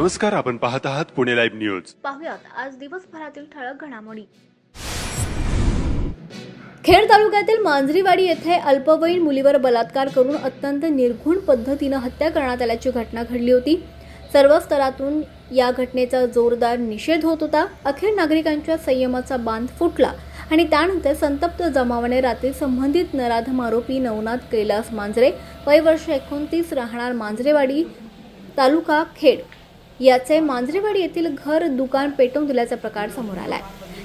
नमस्कार आपण पाहत आहात पुणे लाईव्ह न्यूज. पाहुयात आज दिवसभरातील ठळक घडामोडी. खेड तालुक्यातील मांजरीवाडी येथे अल्पवयीन मुलीवर बलात्कार करून अत्यंत निर्घुण पद्धतीनं हत्या करण्यात आल्याची घटना घडली होती. सर्व स्तरातून या घटनेचा जोरदार निषेध होत होता. अखेर नागरिकांच्या संयमाचा बांध फुटला आणि त्यानंतर संतप्त जमावाने रात्री संबंधित नराधम आरोपी नवनाथ कैलास मांजरे वय वर्ष एकोणतीस राहणार मांजरेवाडी तालुका खेड. याचे मांजरेवाडी येथील घर दुकान पेटवून दिल्याचा प्रकार समोर आलाय.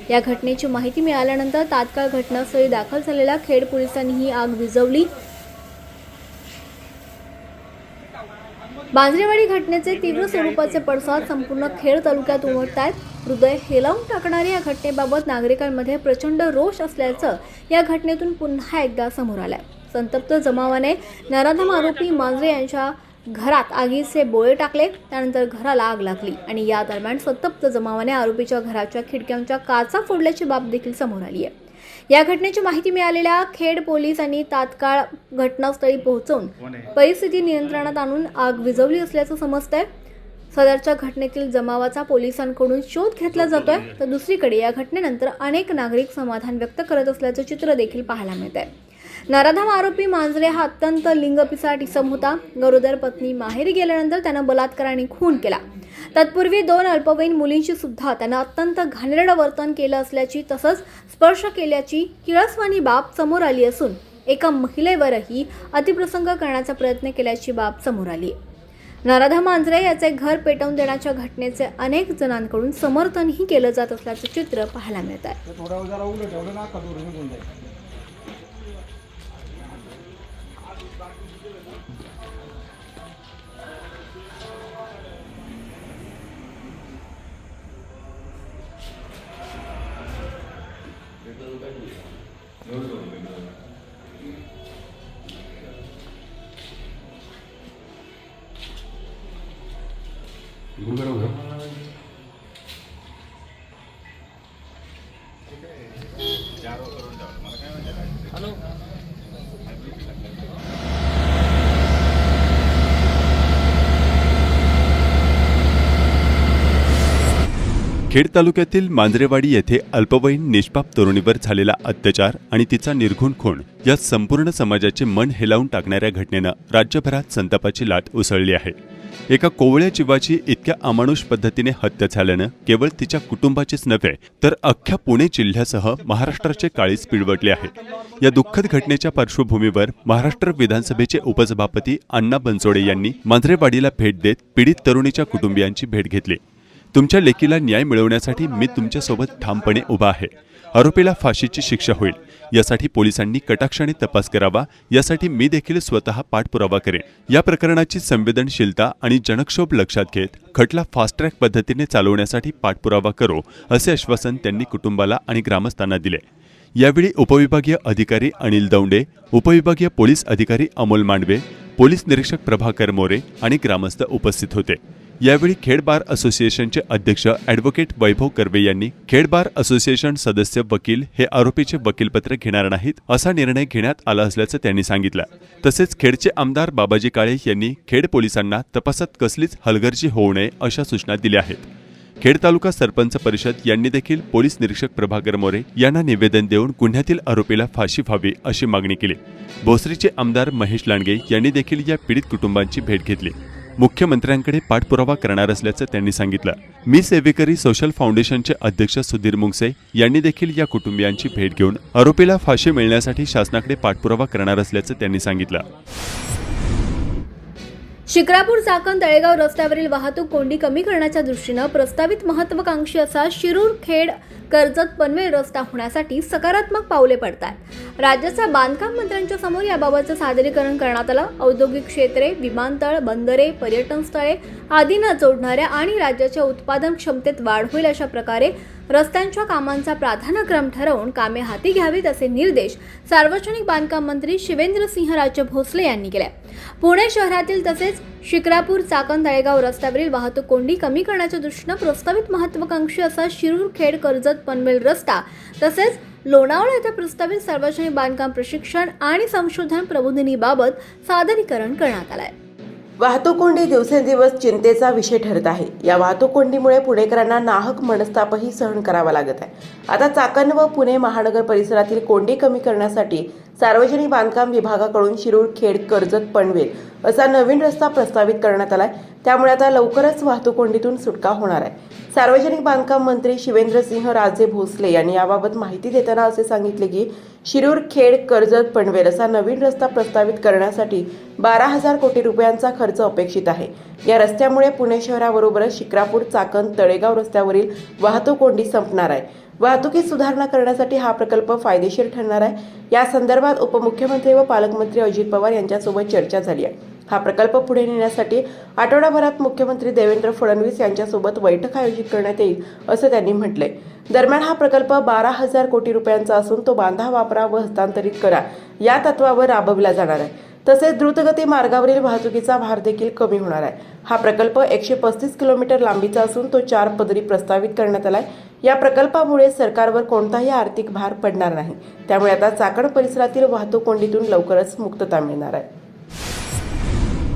या घटनेची माहिती मिळाल्यानंतर तात्काळ घटनास्थळी दाखल झालेल्या खेड पोलिसांनी ही आग विझवली. मांजरेवाडी घटनेचे तीव्र स्वरूपाचे पडसाद संपूर्ण खेड तालुक्यात उमटत आहेत हृदय हेलावून टाकणाऱ्या या घटनेबाबत नागरिकांमध्ये प्रचंड रोष असल्याचं या घटनेतून पुन्हा एकदा समोर आलंय. संतप्त जमावाने नराधम आरोपी मांजरे यांच्या घरात आगीचे बोळे टाकले त्यानंतर घराला आग लागली आणि या दरम्यान संतप्त जमावाने आरोपीच्या घराच्या खिडक्यांच्या काचा फोडल्याची बाब देखील समोर आली आहे. या घटनेची माहिती मिळालेल्या खेड पोलिसांनी तात्काळ घटनास्थळी पोहोचून परिस्थिती नियंत्रणात आणून आग विझवली असल्याचं समजतंय. सदरच्या घटनेतील जमावाचा पोलिसांकडून शोध घेतला जातोय. तर दुसरीकडे या घटनेनंतर अनेक नागरिक समाधान व्यक्त करत असल्याचं चित्र देखील पाहायला मिळत आहे नराधाम आरोपी मांजरे हा अत्यंत लिंगपिसाट इसम होता. गरोदर पत्नी माहेरी गेल्यानंतर त्यानं बलात्काराने खून केला. तत्पूर्वी दोन अल्पवयीन मुलींशी सुद्धा त्यानं अत्यंत घाणेरडं वर्तन केलं असल्याची तसंच स्पर्श केल्याची किळसवाणी बाब समोर आली असून एका महिलेवरही अतिप्रसंग करण्याचा प्रयत्न केल्याची बाब समोर आली. नराधा मांजरे याचे घर पेटवून देण्याच्या घटनेचे अनेक जणांकडून समर्थनही केलं जात असल्याचं चित्र पाहायला मिळत आहे. 여기서 맨날 이걸 배라고요? खेड तालुक्यातील मांजरेवाडी येथे अल्पवयीन निष्पाप तरुणीवर झालेला अत्याचार आणि तिचा निर्घुण खून या संपूर्ण समाजाचे मन हेलावून टाकणाऱ्या घटनेनं राज्यभरात संतापाची लाट उसळली आहे. एका कोवळ्या जीवाची इतक्या अमानुष पद्धतीने हत्या झाल्यानं केवळ तिच्या कुटुंबाचीच नव्हे तर अख्ख्या पुणे जिल्ह्यासह महाराष्ट्राचे काळीच पिळवटले आहे. या दुःखद घटनेच्या पार्श्वभूमीवर महाराष्ट्र विधानसभेचे उपसभापती अण्णा बनसोडे यांनी मांजरेवाडीला भेट देत पीडित तरुणीच्या कुटुंबियांची भेट घेतली. तुमच्या लेकीला न्याय मिळवण्यासाठी मी तुमच्यासोबत ठामपणे उभा आहे. आरोपीला फाशीची शिक्षा होईल. यासाठी पोलिसांनी कटाक्षाने तपास करावा. यासाठी मी देखील स्वतः पाठपुरावा करेन. या प्रकरणाची संवेदनशीलता आणि जनक्षोभ लक्षात घेत खटला फास्ट ट्रॅक पद्धतीने चालवण्यासाठी पाठपुरावा करो असे आश्वासन त्यांनी कुटुंबाला आणि ग्रामस्थांना दिले. यावेळी उपविभागीय अधिकारी अनिल दौंडे उपविभागीय पोलीस अधिकारी अमोल मांडवे पोलीस निरीक्षक प्रभाकर मोरे आणि ग्रामस्थ उपस्थित होते. यावेळी खेड बार असोसिएशनचे अध्यक्ष ॲडव्होकेट वैभव कर्वे यांनी खेड बार असोसिएशन सदस्य वकील हे आरोपीचे वकीलपत्र घेणार नाहीत असा निर्णय घेण्यात आला असल्याचं त्यांनी सांगितलं. तसेच खेडचे आमदार बाबाजी काळे यांनी खेड पोलिसांना तपासात कसलीच हलगर्जी होऊ नये अशा सूचना दिल्या आहेत. खेड तालुका सरपंच परिषद यांनी देखील पोलीस निरीक्षक प्रभाकर मोरे यांना निवेदन देऊन गुन्ह्यातील आरोपीला फाशी व्हावी अशी मागणी केली. भोसरीचे आमदार महेश लांडगे यांनी देखील या पीडित कुटुंबांची भेट घेतली. मुख्यमंत्र्यांकडे पाठपुरावा करणार असल्याचं त्यांनी सांगितलं. मी सेवेकरी सोशल फाउंडेशनचे अध्यक्ष सुधीर मुंगसे यांनी देखील या कुटुंबियांची भेट घेऊन आरोपीला फाशी मिळण्यासाठी शासनाकडे पाठपुरावा करणार असल्याचं त्यांनी सांगितलं. शिक्रापूर चाकण तळेगाव रस्त्यावरील वाहतूक कोंडी कमी करण्याच्या दृष्टीनं प्रस्तावित महत्वाकांक्षी असा शिरूर खेड कर्जत पनवेल रस्ता होण्यासाठी सकारात्मक पावले पडतात राज्याच्या बांधकाम मंत्र्यांच्या समोर याबाबतचं सादरीकरण करण्यात आलं. औद्योगिक क्षेत्रे विमानतळ बंदरे पर्यटन स्थळे आदींना जोडणाऱ्या आणि राज्याच्या उत्पादन क्षमतेत वाढ होईल अशा प्रकारे रस्त्यांच्या कामांचा प्राधान्यक्रम ठरवून कामे हाती घ्यावीत असे निर्देश सार्वजनिक बांधकाम मंत्री शिवेंद्रसिंहराजे भोसले यांनी केले. पुणे शहरातील तसेच शिक्रापूर चाकण तळेगाव रस्त्यावरील वाहतूक कोंडी कमी करण्याच्या दृष्टीनं प्रस्तावित महत्वाकांक्षी असा शिरूर खेड कर्जत पनवेल रस्ता तसेच लोणावळा येथे प्रस्तावित सार्वजनिक बांधकाम प्रशिक्षण आणि संशोधन प्रबोधिनीबाबत सादरीकरण करण्यात आलं आहे वाहतूक कोंडी दिवसेंदिवस चिंतेचा विषय ठरत आहे. या वाहतूक कोंडीमुळे पुणेकरांना नाहक मनस्तापही सहन करावा लागत आहे. आता चाकण व पुणे महानगर परिसरातील कोंडी कमी करण्यासाठी सार्वजनिक बांधकाम विभागाकडून शिरूर खेड कर्जत पनवेल असा नवीन रस्ता प्रस्तावित करण्यात आलाय. त्यामुळे आता लवकरच वाहतूक कोंडीतून सुटका होणार आहे. सार्वजनिक बांधकाम मंत्री शिवेंद्रसिंह राजे भोसले यांनी याबाबत माहिती देताना असे सांगितले की शिरूर खेड कर्जत पनवेल असा नवीन रस्ता प्रस्तावित करण्यासाठी बारा हजार कोटी रुपयांचा खर्च अपेक्षित आहे. या रस्त्यामुळे पुणे शहराबरोबरच शिक्रापूर चाकण तळेगाव रस्त्यावरील वाहतूक कोंडी संपणार आहे. वाहतुकीत सुधारणा करण्यासाठी हा प्रकल्प फायदेशीर ठरणार आहे. या संदर्भात उपमुख्यमंत्री व पालकमंत्री अजित पवार यांच्यासोबत चर्चा झाली आहे. हा प्रकल्प पुढे नेण्यासाठी आठवडाभरात मुख्यमंत्री देवेंद्र फडणवीस यांच्यासोबत बैठक आयोजित करण्यात येईल असं त्यांनी म्हटलंय. दरम्यान हा प्रकल्प बारा हजार कोटी रुपयांचा असून तो बांधा वापरा व हस्तांतरित करा या तत्वावर राबविला जाणार आहे. तसेच द्रुतगती मार्गावरील वाहतुकीचा भार देखील कमी होणार आहे. हा प्रकल्प एकशे पस्तीस किलोमीटर लांबीचा असून तो चार पदरी प्रस्तावित करण्यात आलाय. या प्रकल्पामुळे सरकारवर कोणताही आर्थिक भार पडणार नाही. त्यामुळे आता चाकण परिसरातील वाहतूक कोंडीतून लवकरच मुक्तता मिळणार आहे.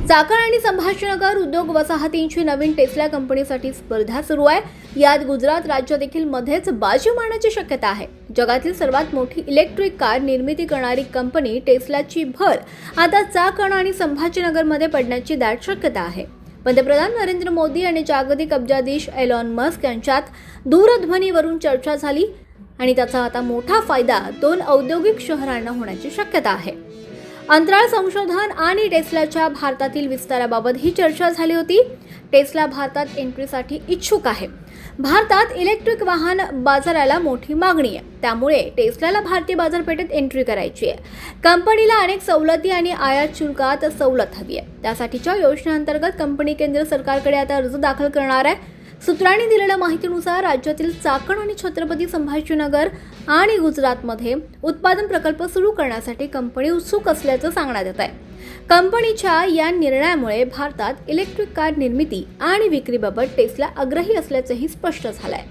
चाकण आणि संभाजीनगर उद्योग वसाहतींची नवीन टेस्ला कंपनीसाठी स्पर्धा सुरू आहे. यात गुजरात राज्य देखील मध्येच बाजी मारण्याची शक्यता आहे. जगातील सर्वात मोठी इलेक्ट्रिक कार निर्मिती करणारी कंपनी टेस्लाची भर आता चाकण आणि संभाजीनगरमध्ये पडण्याची दाट शक्यता आहे. पंतप्रधान नरेंद्र मोदी आणि जागतिक अब्जाधीश एलॉन मस्क यांच्यात दूरध्वनीवरून चर्चा झाली आणि त्याचा आता मोठा फायदा दोन औद्योगिक शहरांना होण्याची शक्यता आहे. अंतराळ संशोधन आणि टेस्लाच्या भारतातील विस्ताराबाबत ही चर्चा झाली होती. टेस्ला भारतात एंट्रीसाठी इच्छुक आहे. भारतात इलेक्ट्रिक वाहन बाजाराला मोठी मागणी आहे. त्यामुळे टेस्लाला भारतीय बाजारपेठेत एंट्री करायची आहे. कंपनीला अनेक सवलती आणि आयात शुल्कात सवलत हवी आहे. त्यासाठीच्या योजनेअंतर्गत कंपनी केंद्र सरकारकडे आता अर्ज दाखल करणार आहे. सूत्रांनी दिलेल्या माहितीनुसार राज्यातील चाकण आणि छत्रपती संभाजीनगर आणि गुजरातमध्ये उत्पादन प्रकल्प सुरू करण्यासाठी कंपनी उत्सुक असल्याचं सांगण्यात येत आहे. कंपनीच्या या निर्णयामुळे भारतात इलेक्ट्रिक कार निर्मिती आणि विक्रीबाबत टेस्ला आग्रही असल्याचंही स्पष्ट झालंय.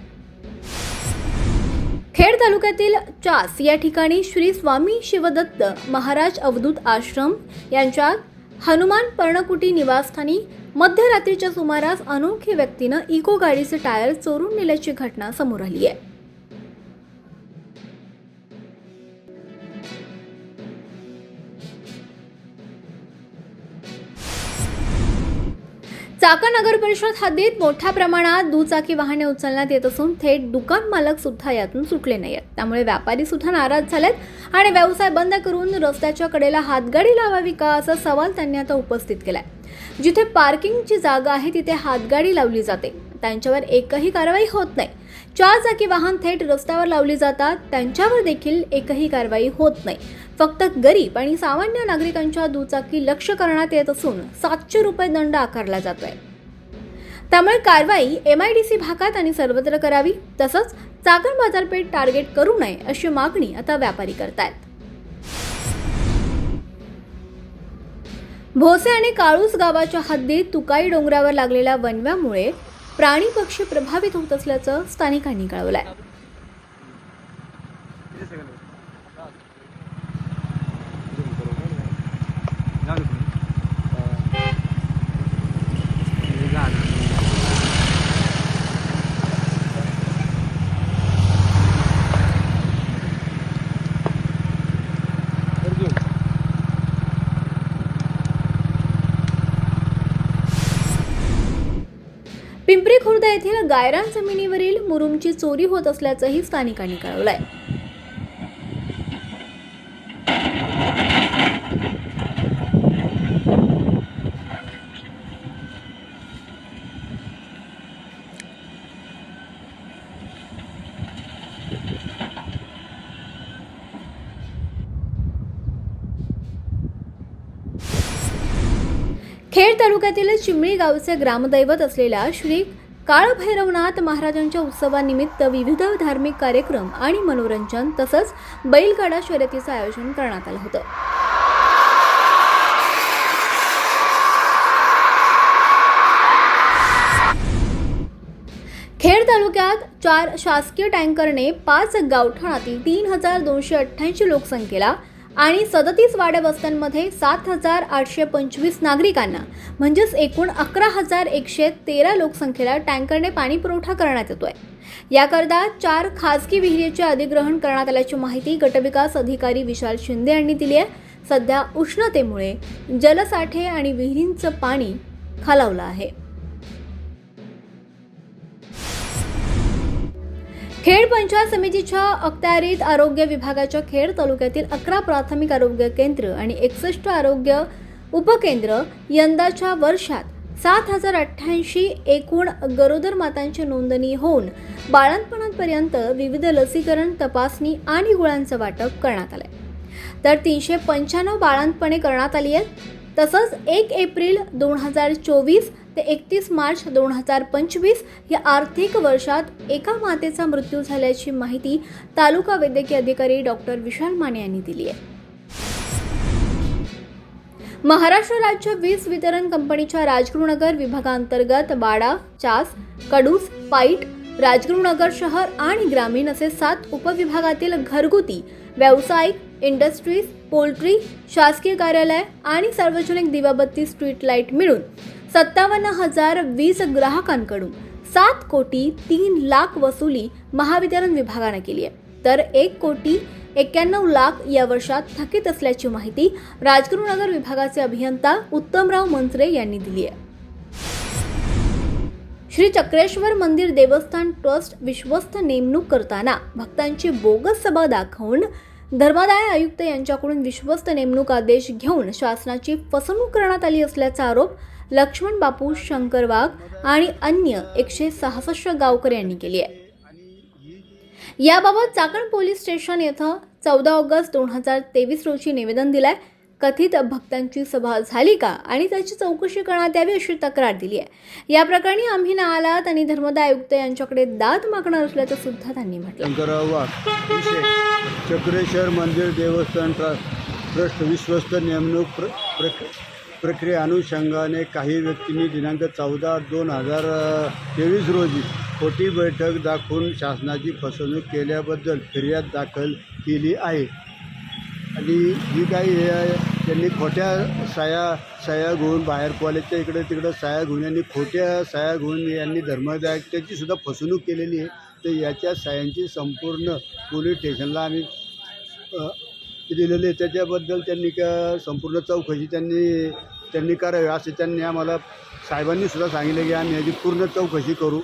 खेड तालुक्यातील चास या ठिकाणी श्री स्वामी शिवदत्त महाराज अवधूत आश्रम यांच्या हनुमान पर्णकुटी निवासस्थानी मध्यरात्रीच्या सुमारास अनोळखी व्यक्तीनं इको गाडीचे टायर चोरून नेल्याची घटना समोर आली आहे. चाकण नगर परिषद हद्दीत मोठ्या प्रमाणात दुचाकी वाहने उचलण्यात येत असून थेट दुकान मालक सुद्धा यातून सुटले नाहीत. त्यामुळे व्यापारी सुद्धा नाराज झालेत आणि व्यवसाय बंद करून रस्त्याच्या कडेला हातगाडी लावावी का असा सवाल त्यांनी आता उपस्थित केलाय. जिथे पार्किंगची जागा आहे तिथे हातगाडी लावली जाते. त्यांच्यावर एकही कारवाई होत नाही. चार चाकी वाहन थेट रस्त्यावर लावली जातात त्यांच्यावर देखील एकही कारवाई होत नाही. फक्त गरीब आणि सामान्य नागरिकांच्या दुचाकी लक्ष करण्यात येत असून सातशे रुपये दंड आकारला जातोय. त्यामुळे कारवाई एम आय डी सी भागात आणि सर्वत्र करावी तसंच चाकण बाजारपेठ टार्गेट करू नये अशी मागणी आता व्यापारी करतायत. भोसे आणि काळूस गावाच्या हद्दीत तुकाई डोंगरावर लागलेल्या वनव्यामुळे प्राणी पक्षी प्रभावित होत असल्याचं स्थानिकांनी कळवलं आहे खुर्द येथील गायरान जमिनीवरील मुरुमची चोरी होत असल्याचंही स्थानिकांनी कळवलंय. खेड तालुक्यातील चिमळी गावचे ग्रामदैवत असलेल्या श्री काळभैरवनाथ महाराजांच्या उत्सवानिमित्त विविध धार्मिक कार्यक्रम आणि मनोरंजन तसंच बैलगाडा शर्यतीचं आयोजन करण्यात आलं होतं. खेड तालुक्यात चार शासकीय टँकरने पाच गावठाणातील तीन हजार दोनशे अठ्ठ्याऐंशी लोकसंख्येला आणि सदतीस वाड्या वस्त्यांमध्ये सात हजार आठशे पंचवीस नागरिकांना म्हणजेच एकूण अकरा हजार एकशे तेरा लोकसंख्येला टँकरने पाणी पुरवठा करण्यात येतो आहे याकरता चार खासगी विहिरीचे अधिग्रहण करण्यात आल्याची माहिती गटविकास अधिकारी विशाल शिंदे यांनी दिली आहे. सध्या उष्णतेमुळे जलसाठे आणि विहिरींचं पाणी खालावलं आहे. खेड पंचायत समितीच्या अखत्यारीत आरोग्य विभागाच्या खेड तालुक्यातील अकरा प्राथमिक आरोग्य केंद्र आणि एकसष्ट आरोग्य उपकेंद्र यंदाच्या वर्षात सात हजार अठ्ठ्याऐंशी एकूण गरोदर मातांची नोंदणी होऊन बाळंतपणापर्यंत विविध लसीकरण तपासणी आणि गुळांचं वाटप करण्यात आलंय. तर तीनशे पंच्याण्णव बाळंतपणे करण्यात आली आहेत. तसंच एक एप्रिल दोन हजार चोवीस ते एकतीस मार्च दोन हजार पंचवीस या आर्थिक वर्षात एका मातेचा मृत्यू झाल्याची माहिती तालुका वैद्यकीय अधिकारी डॉक्टर विशाल माने यांनी दिली आहे. महाराष्ट्र राज्य वीज वितरण कंपनीच्या राजगुरुनगर विभागांतर्गत बाडा चास कडूस पाईट राजगुरुनगर शहर आणि ग्रामीण असे सात उपविभागातील घरगुती व्यावसायिक इंडस्ट्रीज पोल्ट्री शासकीय कार्यालय आणि सार्वजनिक दिवाबत्ती स्ट्रीट लाइट मिळून सत्तावन्न हजार वीस ग्राहकांकडून सात कोटी तीन लाख वसुली महावितरण विभागानं केली आहे. तर एक कोटी एक्क्याण्णव लाख या वर्षात थकीत असल्याची माहिती राजगुरुनगर विभागाचे अभियंता उत्तमराव मंत्रे यांनी दिली आहे. श्री चक्रेश्वर मंदिर देवस्थान ट्रस्ट विश्वस्त नेमणूक करताना भक्तांची बोगस सभा दाखवून धर्मादाय आयुक्त यांच्याकडून विश्वस्त नेमणूक आदेश घेऊन शासनाची फसवणूक करण्यात आली असल्याचा आरोप लक्ष्मण बापू शंकर वाघ आणि अन्य एकशे सहासष्ट गावकरी यांनी केली आहे. याबाबत चाकण पोलीस स्टेशन येथं चौदा ऑगस्ट दोन हजार तेवीस रोजी निवेदन दिलंय. कथित भक्तांची सभा झाली का आणि त्याची चौकशी करण्यात यावी अशी तक्रार दिली आहे या प्रकरणी आम्ही न्यायालयात आणि धर्मदाय आयुक्त यांच्याकडे दाद मागणार असल्याचं सुद्धा त्यांनी म्हटलं. चक्रेश्वर मंदिर देवस्थान ट्रस्ट विश्वस्त नेमणूक प्र प्रक्रिया अनुषंगाने काही व्यक्तींनी दिनांक चौदा दोन हजार तेवीस रोजी खोटी बैठक दाखवून शासनाची फसवणूक केल्याबद्दल फिर्याद दाखल केली आहे. आणि ही काही हे आहे, त्यांनी खोट्या साया साया घेऊन बाहेर कॉलेजच्या इकडे तिकडं साया घेऊन यांनी खोट्या साया घेऊन यांनी धर्मदायकतेची सुद्धा फसवणूक केलेली आहे. तर याच्या सायांची संपूर्ण पोलीस स्टेशनला आम्ही दिलेले आहे त्याच्याबद्दल त्यांनी का संपूर्ण चौकशी त्यांनी त्यांनी करावी असे त्यांनी आम्हाला साहेबांनी सुद्धा सांगितलं की आम्ही याची पूर्ण चौकशी करू.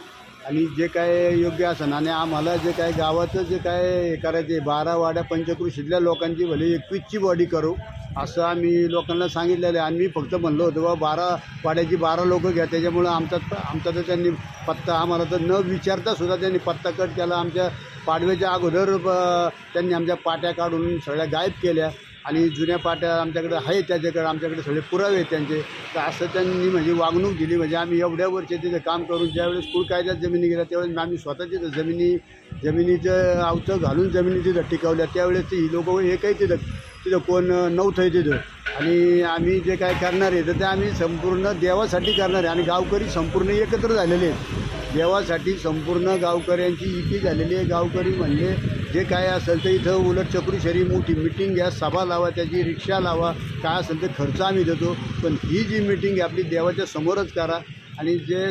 आणि जे काय योग्य असेल आणि आम्हाला जे काय गावाचं जे काय हे करायचे बारा वाड्या पंचकृषीतल्या लोकांची भले एकवीसची बॉडी करू असं आम्ही लोकांना सांगितलेलं आहे. आम्ही फक्त म्हणलो होतो बा बारा वाड्याची बारा लोकं घ्या त्याच्यामुळं आमचा आमचा तर त्यांनी पत्ता आम्हाला तर न विचारता सुद्धा त्यांनी पत्ता कट केला. आमच्या पाडव्याच्या अगोदर त्यांनी आमच्या पाट्या काढून सगळ्या गायब केल्या. आणि जुन्या पाट्या आमच्याकडे आहे त्याच्याकडे आमच्याकडे सगळे पुरावे आहेत त्यांचे. तर असं त्यांनी म्हणजे वागणूक दिली म्हणजे आम्ही एवढ्या वर्षी तिथे काम करून ज्यावेळेस कुळ कायद्यात जमिनी गेल्या त्यावेळेस आम्ही स्वतःची जमिनी जमिनीचं आवचं घालून जमिनी तिथं टिकवल्या. त्यावेळेस ही लोक एकही तिथं तिथं कोण नव्हतं तिथं. आणि आम्ही जे काय करणार आहे तर ते आम्ही संपूर्ण देवासाठी करणार आहे. आणि गावकरी संपूर्ण एकत्र झालेले आहेत. देवासाठी संपूर्ण गावकऱ्यांची युती झालेली आहे. गावकरी म्हणजे जे काय असेल तर इथं उलट चक्रुशरी मोठी मिटिंग घ्या सभा लावा त्याची रिक्षा लावा काय असेल ते खर्च आम्ही देतो. पण ही जी मिटिंग आहे आपली देवाच्या समोरच करा. आणि जे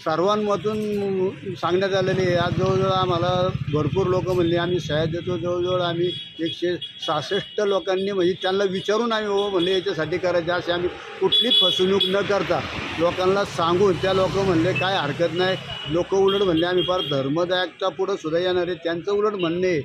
सर्वांमधून सांगण्यात आलेले आहे. आज जवळजवळ आम्हाला भरपूर लोक म्हणले आम्ही सह्या देतो. जवळजवळ आम्ही एकशे सहासष्ट लोकांनी म्हणजे त्यांना विचारून आम्ही हो म्हणले याच्यासाठी करायचे. असे आम्ही कुठली फसवणूक न करता लोकांना सांगून त्या लोक म्हणले काय हरकत नाही. लोक उलट म्हणले आम्ही फार धर्मदायकता पुढं सुद्धा येणार आहे. त्यांचं उलट म्हणणे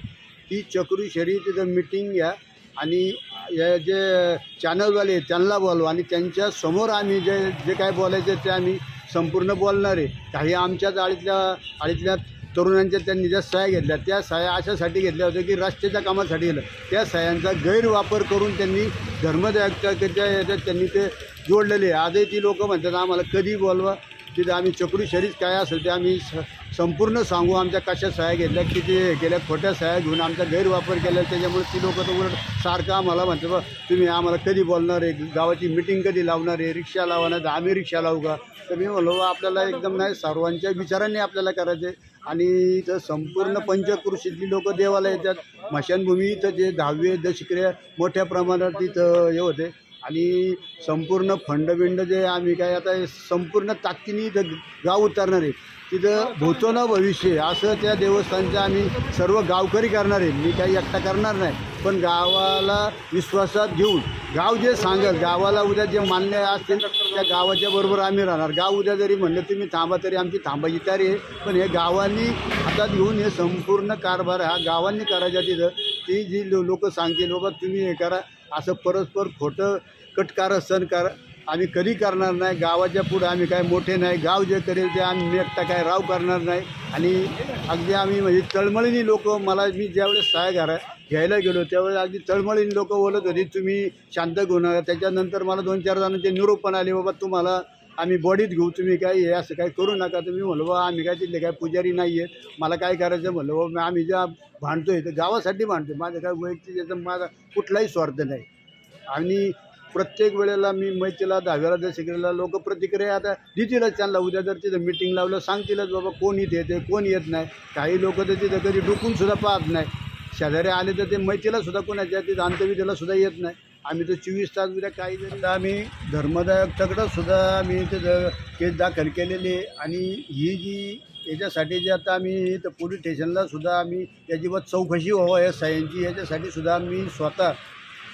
की चक्री शरी तिथं मिटिंग घ्या आणि या जे चॅनलवाले आहेत त्यांना बोलवा आणि त्यांच्यासमोर आम्ही जे जे काय बोलायचे ते आम्ही संपूर्ण बोलणारे काही आमच्या आळीतल्या आळीतल्या तरुणांच्या त्यांनी ज्या सह्या घेतल्या. त्या सह्या अशासाठी घेतल्या होत्या की रस्त्याच्या कामासाठी गेलं त्या सह्यांचा गैरवापर करून त्यांनी धर्मदायकच्या याच्यात त्यांनी ते जोडलेले आहे. आजही ती लोकं म्हणतात आम्हाला कधी बोलवा? तिथं आम्ही चक्री शरीर काय असेल ते आम्ही स संपूर्ण सांगू आमच्या कशा सह्या घेतल्या किती हे केल्या खोट्या सह्या घेऊन आमचा गैरवापर केला त्याच्यामुळे ती लोक तर उलट सारखं आम्हाला म्हणते बा तुम्ही आम्हाला कधी बोलणार आहे? गावाची मिटिंग कधी लावणार आहे? रिक्षा लावणार तर आम्ही रिक्षा लावू का? तर मी म्हणलो आपल्याला एकदम नाही सर्वांच्या विचारांनी आपल्याला करायचे आणि इथं संपूर्ण पंचकृषीतली लोक देवाला येतात. स्मशानभूमी इथं जे दहावे दशक्रिया मोठ्या प्रमाणात तिथं हे होते. आणि संपूर्ण फंडबिंड जे आम्ही काय आता हे संपूर्ण ताकदीने इथं गाव उतरणार आहे. तिथं भूतो ना भविष्य असं त्या देवस्थानचं आम्ही सर्व गावकरी करणार आहे. मी काही एकटा करणार नाही. पण गावाला विश्वासात घेऊन गाव जे सांगेल गावाला उद्या जे मान्य असतील त्या गावाच्या बरोबर आम्ही राहणार. गाव उद्या जरी म्हणलं तुम्ही थांबा तरी आमची थांबायची तयारी आहे. पण हे गावांनी हातात घेऊन हे संपूर्ण कारभार हा गावांनी करायचा तिथं. ती जी लो लोक सांगतील बाबा तुम्ही हे करा. असं परस्पर खोटं कटकार सण कर आम्ही कधी करणार नाही. गावाच्या पुढं आम्ही काय मोठे नाही. गाव जे करेल ते आम्ही एकटा काय राव करणार नाही. आणि अगदी आम्ही म्हणजे तळमळीने लोक मला मी ज्यावेळेस सहाय्य घरा घ्यायला गेलो त्यावेळेस अगदी तळमळीने लोक बोलत होती तुम्ही शांत घेऊ त्याच्यानंतर मला दोन चार जणांचे निरोप पण आले बाबा तुम्हाला आम्ही बॉडीत घेऊ तुम्ही काय हे असं काय करू नका. तुम्ही म्हणलं बा आम्ही काय तिथले काय पुजारी नाही आहेत मला काय करायचं? म्हणलं बाबा आम्ही ज्या भांडतोय तर गावासाठी भांडतोय. माझं काय वैयक्तिक याचं माझा कुठलाही स्वार्थ नाही. आणि प्रत्येक वेळेला मी मैत्रीला दहाव्याला दशकेला लोक प्रतिक्रिया आता देतीलच त्यांना. उद्या जर तिथं मिटिंग लावलं सांगतीलच बाबा कोण इथे येते कोण येत नाही? काही लोक तर तिथं कधी डुकूनसुद्धा पाहत नाही. शेजारी आले तर ते मैत्रीलासुद्धा कोणाच्या तिथं अंतविधीलासुद्धा येत नाही. आम्ही तर चोवीस तास उद्या काही जरी आम्ही धर्मदायककडं सुद्धा आम्ही द केस दाखल केलेली आणि ही जी याच्यासाठी जे आता आम्ही इथं पोलीस स्टेशनला सुद्धा आम्ही याची व चौकशी व्हावं या सायांची याच्यासाठी सुद्धा आम्ही स्वतः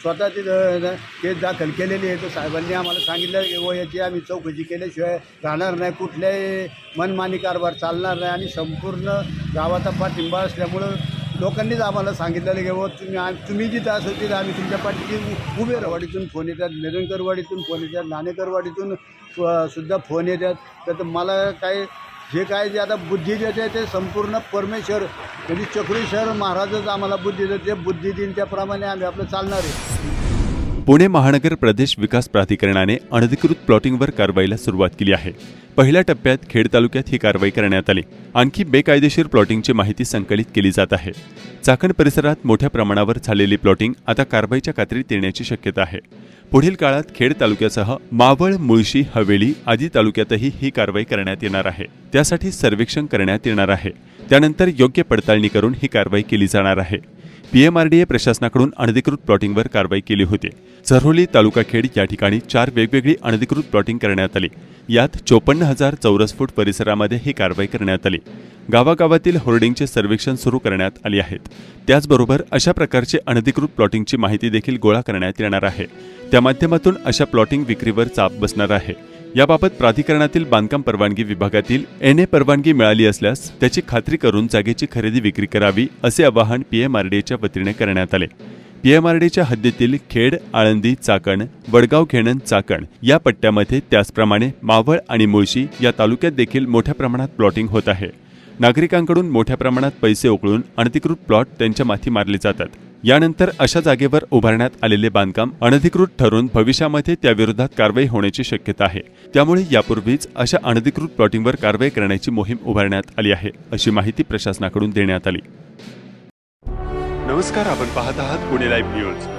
स्वतः तिथं केस दाखल केलेली आहे. तर साहेबांनी आम्हाला सांगितलं की व याची आम्ही चौकशी केल्याशिवाय राहणार नाही. कुठल्याही मनमानी कारभार चालणार नाही. आणि संपूर्ण गावाचा पाठिंबा असल्यामुळं लोकांनीच आम्हाला सांगितलेलं की व तुम्ही तुम्ही जिथं असेल तिथं आम्ही तुमच्या पाठीची उ- फोन येतात निरंकरवाडीतून फोन येतात नाणेकरवाडीतून सुद्धा फोन येतात. तर मला काय जे काय जे आता बुद्धी देते ते संपूर्ण परमेश्वर म्हणजे चक्रेश्वर महाराजच आम्हाला बुद्धी देते बुद्धी दिन त्याप्रमाणे आम्ही आपलं चालणार आहे. पुणे महानगर प्रदेश विकास प्राधिकरणाने अनधिकृत प्लॉटिंगवर कारवाईला सुरुवात केली आहे. पहिल्या टप्प्यात खेड तालुक्यात ही कारवाई करण्यात आली. आणखी बेकायदेशीर प्लॉटिंगची माहिती संकलित केली जात आहे. चाकण परिसरात मोठ्या प्रमाणावर झालेली प्लॉटिंग आता कारवाईच्या कात्रीत येण्याची शक्यता आहे. पुढील काळात खेड तालुक्यासह मावळ मुळशी हवेली आदी तालुक्यातही ही कारवाई करण्यात येणार आहे. त्यासाठी सर्वेक्षण करण्यात येणार आहे. त्यानंतर योग्य पडताळणी करून ही कारवाई केली जाणार आहे. पीएमआरडीए प्रशासनाकडून अनधिकृत प्लॉटिंगवर कारवाई केली होती. झरोली तालुका खेड या ठिकाणी चार वेगवेगळी अनधिकृत प्लॉटिंग करण्यात आली. यात चोपन्न हजार चौरस फूट परिसरामध्ये ही कारवाई करण्यात आली. गावागावातील होर्डिंगचे सर्वेक्षण सुरू करण्यात आले आहेत. त्याचबरोबर अशा प्रकारचे अनधिकृत प्लॉटिंगची माहिती देखील गोळा करण्यात येणार आहे. त्या माध्यमातून अशा प्लॉटिंग विक्रीवर चाप बसणार आहे. याबाबत प्राधिकरणातील बांधकाम परवानगी विभागातील एन ए परवानगी मिळाली असल्यास त्याची खात्री करून जागेची खरेदी विक्री करावी असे आवाहन पीएमआरडीएच्या वतीने करण्यात आले. पीएमआरडीच्या हद्दीतील खेड आळंदी चाकण वडगाव खेणन चाकण या पट्ट्यामध्ये त्याचप्रमाणे मावळ आणि मुळशी या तालुक्यात देखील मोठ्या प्रमाणात प्लॉटिंग होत आहे. नागरिकांकडून मोठ्या प्रमाणात पैसे उकळून अनधिकृत प्लॉट त्यांच्या माथी मारले जातात. यानंतर अशा जागेवर उभारण्यात आलेले बांधकाम अनधिकृत ठरून भविष्यामध्ये त्याविरोधात कारवाई होण्याची शक्यता आहे. त्यामुळे यापूर्वीच अशा अनधिकृत प्लॉटिंगवर कारवाई करण्याची मोहीम उभारण्यात आली आहे अशी माहिती प्रशासनाकडून देण्यात आली. नमस्कार आपण पाहत आहात पुणे लाईव्ह न्यूज